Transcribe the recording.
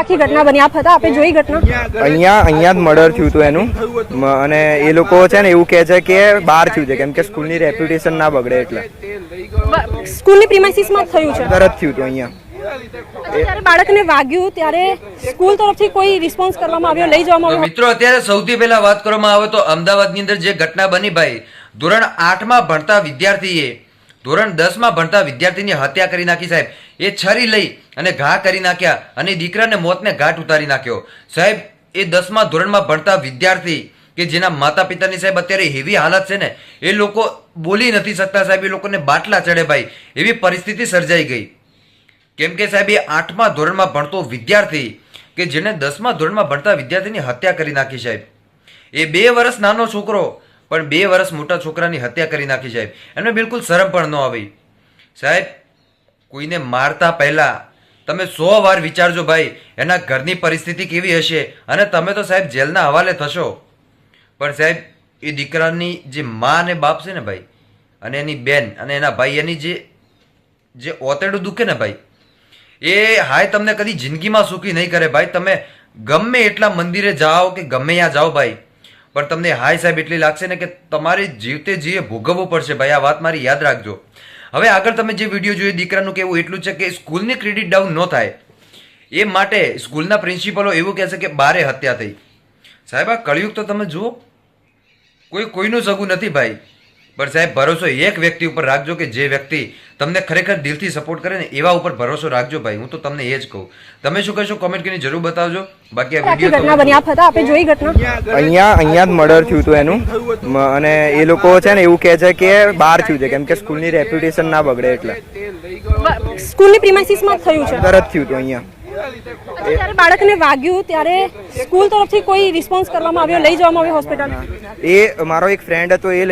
આખી ઘટના બની. આપ હતા આપે જોઈ ઘટના? અહીંયા અહીંયા જ મર્ડર થયું હતું એનું. અને એ લોકો છે ને એવું કહે છે કે બહાર થયું છે કેમ કે સ્કૂલની રેપ્યુટેશન ના બગડે એટલે. સ્કૂલની પ્રિમાઇસીસમાં જ થયું છે? અંદર જ થયું હતું અહીંયા. જ્યારે બાળકને વાગ્યું ત્યારે સ્કૂલ તરફથી કોઈ રિસ્પોન્સ કરવામાં આવ્યો? લઈ જવામાં આવ્યો? મિત્રો અત્યારે સૌથી પહેલા વાત કરવામાં આવે તો અમદાવાદની અંદર જે ઘટના બની ભાઈ ધોરણ આઠમાં ભણતા વિદ્યાર્થીએ ધોરણ દસમાં ભણતા વિદ્યાર્થીની હત્યા કરી નાખી સાહેબ. એ છરી લઈ અને ઘા કરી નાખ્યા અને દીકરાને મોતને ઘાટ ઉતારી નાખ્યો. સાહેબ, એ દસમા ધોરણમાં ભણતા વિદ્યાર્થી કે જેના માતા પિતાની સાહેબ અત્યારે એવી હાલત છે ને, એ લોકો બોલી નથી શકતા સાહેબ, એ લોકોને બાટલા ચડે ભાઈ. એવી પરિસ્થિતિ સર્જાઈ ગઈ. કેમ કે સાહેબ, એ આઠમા ધોરણમાં ભણતો વિદ્યાર્થી કે જેને દસમા ધોરણમાં ભણતા વિદ્યાર્થીની હત્યા કરી નાખી સાહેબ. એ બે વર્ષ નાનો છોકરો, પણ બે વર્ષ મોટા છોકરાની હત્યા કરી નાખી સાહેબ. એમને બિલકુલ શરમ પણ ન આવી. સાહેબ કોઈને મારતા પહેલા તમે સો વાર વિચારજો ભાઈ, એના ઘરની પરિસ્થિતિ કેવી હશે અને તમે તો સાહેબ જેલના હવાલે થશો. પણ સાહેબ, એ દીકરાની જે મા અને બાપ છે ને ભાઈ, અને એની બેન અને એના ભાઈ, એની જે જે ઓતેડું દુખે ને ભાઈ, એ હાય તમને કદી જિંદગીમાં સુખી નહીં કરે ભાઈ. તમે ગમે એટલા મંદિરે જાઓ કે ગમે ત્યાં જાઓ ભાઈ, પણ તમને હાય સાહેબ એટલી લાગશે ને કે તમારે જીવતે જીવે ભોગવવું પડશે ભાઈ. આ વાત મારી યાદ રાખજો. હવે આગળ તમે જે વીડિયો જોયો દીકરાનું કેવું એટલું છે કે સ્કૂલની ક્રેડિટ ડાઉન ન થાય. એ માટે સ્કૂલના પ્રિન્સિપલો એવું કહે છે કે બારે હત્યા થઈ. સાહેબ, આ કળિયુગ તો તમે જુઓ. કોઈ કોઈનું સગું નથી ભાઈ. પણ સાહેબ ભરોસો એક વ્યક્તિ ઉપર રાખજો કે જે વ્યક્તિ તમને ખરેખર દિલથી સપોર્ટ કરે ને એવા ઉપર ભરોસો રાખજો ભાઈ હું તો તમને એ જ કહું. તમે શું કહેશો? કોમેન્ટ કરીને જરૂર બતાવજો. બાકી આ વિડિયો ઘટના બની. આપ હતા આપે જોઈ ઘટના? અહીંયા અહીંયા જ મર્ડર થયું હતું એનું. અને એ લોકો છે ને એવું કહે છે કે બહાર થયું છે કેમ કે સ્કૂલની રેપ્યુટેશન ના બગડે એટલે. સ્કૂલની પ્રિમાઇસીસમાં થયું છે. જ થયું હતું અહીંયા. જ્યારે બાળકને વાગ્યું ત્યારે સ્કૂલ તરફથી કોઈ રિસ્પોન્સ કરવામાં આવ્યો લઈ જવામાં આવ્યો હોસ્પિટલ એ મારો એક ફ્રેન્ડ હતો એ